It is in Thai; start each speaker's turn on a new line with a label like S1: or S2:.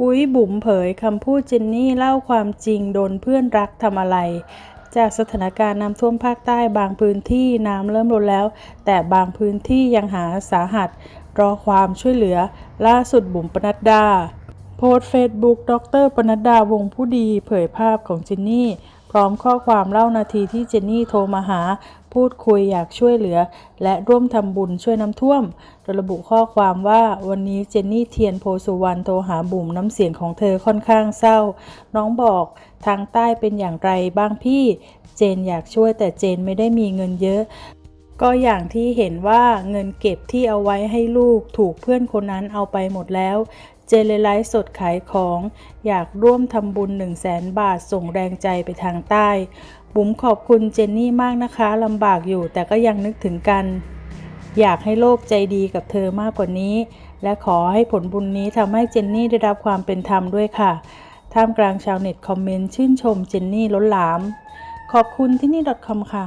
S1: อุ้ยบุ๋มเผยคำพูดเจนนี่เล่าความจริงโดนเพื่อนรักทำอะไร จากสถานการณ์น้ำท่วมภาคใต้บางพื้นที่น้ำเริ่มลดแล้ว แต่บางพื้นที่ยังหาสาหัส รอความช่วยเหลือ ล่าสุดบุ๋มปนัดดา โพสเฟซบุ๊กดรปนัดดาวงผู้ดี เผยภาพของเจนนี่ ร้อมข้อความเล่านาทีที่เจนนี่โทรมาหา พูดคุยอยากช่วยเหลือ และร่วมทำบุญช่วยน้ำท่วม โดยระบุข้อความว่าวันนี้เจนนี่เทียนโพสุวรรณโทรหาบุ๋มน้ำเสียงของเธอค่อนข้างเศร้า น้องบอกทางใต้เป็นอย่างไรบ้างพี่ เจนอยากช่วยแต่เจนไม่ได้มีเงินเยอะก็อย่างที่เห็นว่าเงินเก็บที่เอาไว้ให้ลูกถูกเพื่อนคนนั้นเอาไปหมดแล้ว เจเลไลฟ์สดขายของ อยากร่วมทำบุญ 1 0 0 0 0แสนบาทส่งแรงใจไปทางใต้ บุ๋มขอบคุณเจนนี่มากนะคะลำบากอยู่แต่ก็ยังนึกถึงกัน อยากให้โลกใจดีกับเธอมากกว่านี้ และขอให้ผลบุญนี้ทำให้เจนนี่ได้รับความเป็นธรรมด้วยค่ะ ท่ามกลางชาวเน็ตคอมเมนต์ชื่นชมเจนนี่ล้นหลาม ขอบคุณที่นี่ .com ค่ะ